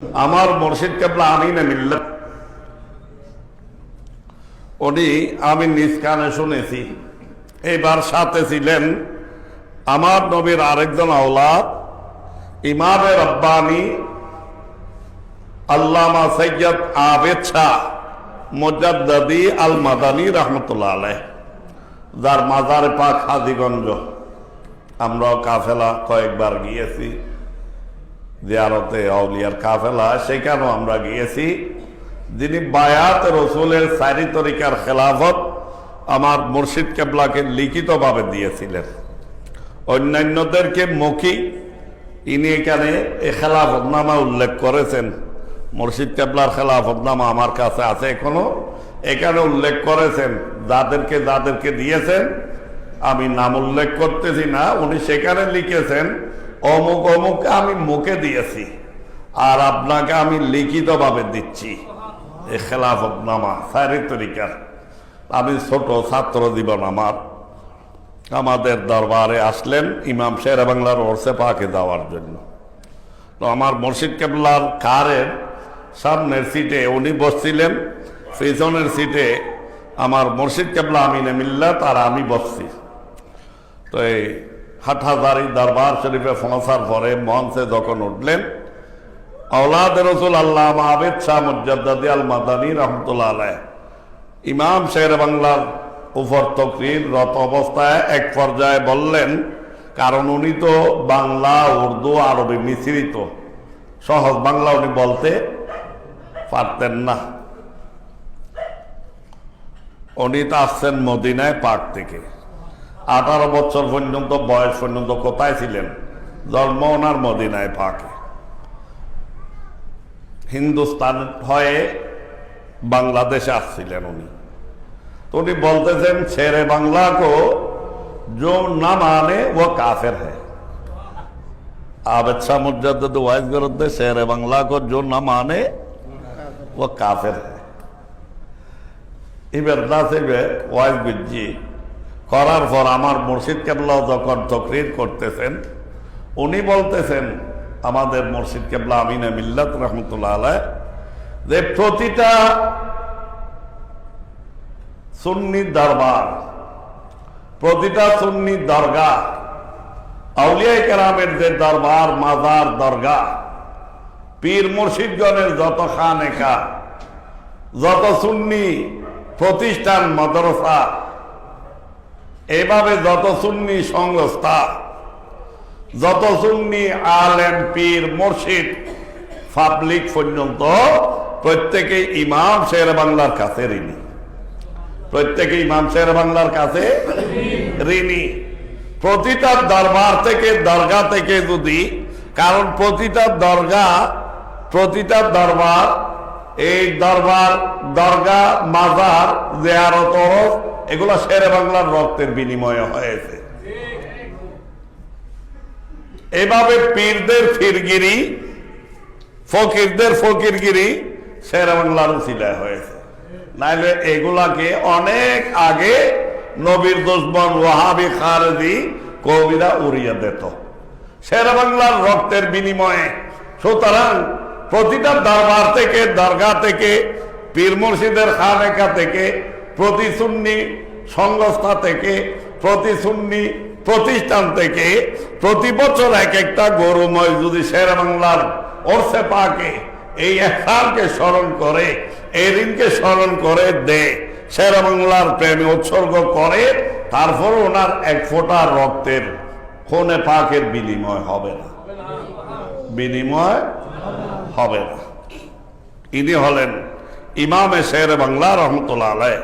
আমার মুর্শিদ কেবলা আমি না মিল্লা। উনি আমি নিজ কানে শুনেছি। এইবার সাথে ছিলেন আমার নবীর আরেকজন আওলাদ, ইমামে রব্বানি, আল্লামা সৈয়দ আবেদ শাহ মুজাদ্দাদি আল মাদানী রহমতুল্লাহ আলহ যার মাজার পাক হাজিগঞ্জ। আমরাও কাফেলা কয়েকবার গিয়েছি। জিয়ারতে আউলিয়ার কাফেলা, সেখানেও আমরা গিয়েছি। যিনি বায়াত রসুলের সারি তরিকার খেলাফত আমার মুর্শিদ কেবলাকে লিখিতভাবে দিয়েছিলেন। অন্যান্যদেরকে মৌখিক ইনি এখানে এ খেলাফতনামা উল্লেখ করেছেন। মুর্শিদ কেবলার খেলাফতনামা আমার কাছে আছে এখনও। এখানে উল্লেখ করেছেন, যাদেরকে যাদেরকে দিয়েছেন, আমি নাম উল্লেখ করতেছি না, উনি সেখানে লিখেছেন অমুক অমুক আমি মুখে দিয়েছি, আর আপনাকে আমি লিখিতভাবে দিচ্ছি। এ আমি ছোট ছাত্র জীবন আমার। আমাদের দরবারে আসলেন ইমাম শের বাংলার ওরসে পাকে যাওয়ার জন্য। তো আমার মুর্শিদ কেবলার কারের সামনের সিটে উনি বসছিলেন, পিছনের সিটে আমার মুর্শিদ কেবলা আমিনে মিল্লা তার আমি বসছি। তো এই হাটহাজারি দরবার শরীফে পৌঁছার পরে মঞ্চে যখন উঠলেন, আওলাদ রসুল আল্লাহ আবেদ শাহ মুজাদ্দাদি আল মাদানী রহমতুল্লাহ আলাহ ইমাম শের বাংলার উপর তকরির রত অবস্থায় এক পর্যায়ে বললেন, কারণ উনি তো বাংলা, উর্দু, আরবি মিশ্রিত। সহজ বাংলা উনি বলতে পারতেন না। উনি তো আসছেন মদিনায় পাক থেকে। আঠারো বছর পর্যন্ত বয়স পর্যন্ত কোথায় ছিলেন জন্ম ওনার মদিনায় পাকে হিন্দুস্তান হয়ে বাংলাদেশে আসছিলেন উনি তো উনি বলতেছেন ছেড়ে বাংলা কো जो न माने वो काफिर है आबिद शाह मुजद्दद वाइज करते शेर बांग्ला को जो न माने वो काफिर है ইবেরদা সেবে ওয়াইজ বুঝছি করার পর আমার মুর্শিদ কেবলা যখন তকরির করতেছেন, উনি বলতেছেন, আমাদের মুর্শিদ কেবলা আমিনা মিল্লাত রহমতুল্লাহ আলাহ যে প্রতিটা সুন্নি দরবার, প্রতিটা সুন্নি দরগা আউলিয়া কেরামের যে দরবার, মাজার দরগা পীর মুর্শিদগণের যত খানেকা যত সুন্নি প্রতিষ্ঠান, মাদ্রাসা এভাবে যত সুন্নি সংস্থা, যত সুন্নি আলেম পীর মুর্শিদ, পাবলিক পর্যন্ত প্রত্যেকে ইমাম শের বাংলার কাছে ঋণী। প্রত্যেকে ইমাম শের বাংলার কাছে ঋণী। প্রতিটা দরবার থেকে, দরগা থেকে যদি, কারণ প্রতিটা দরগা, প্রতিটা দরবার এই দরবার দরগা মাজার, জেয়ারত এগুলো শেরে বাংলার রক্তের বিনিময়ে হয়েছে। এভাবে পীরদের ফিরগিরি, ফকিরদের ফকিরগিরি শেরে বাংলার উচিলায় হয়েছে। নাইলে এগুলাকে অনেক আগে নবীর দুশ্মন ওয়াহাবি খারেজি কবিরা উড়িয়ে দিত। শেরে বাংলার রক্তের বিনিময়ে। সুতরাং প্রতিটা দরবার থেকে দরগা থেকে, পীর মুর্শিদের খানেকা থেকে, প্রতি সুন্নি সংস্থা থেকে, প্রতি সুন্নি প্রতিষ্ঠান থেকে, প্রতি বছর এক একটা গরুময় যদি শের বাংলার ওরসে পাকে, এই একসারকে স্মরণ করে, এই ঋণকে স্মরণ করে দে। শের বাংলার প্রেমে উৎসর্গ করে, তারপর ওনার এক ফোঁটা রক্তের, খুনে পাকের বিনিময় হবে না। বিনিময় হবে না। ইনি হলেন ইমামে শের বাংলা রহমতুল্লাহ আলায়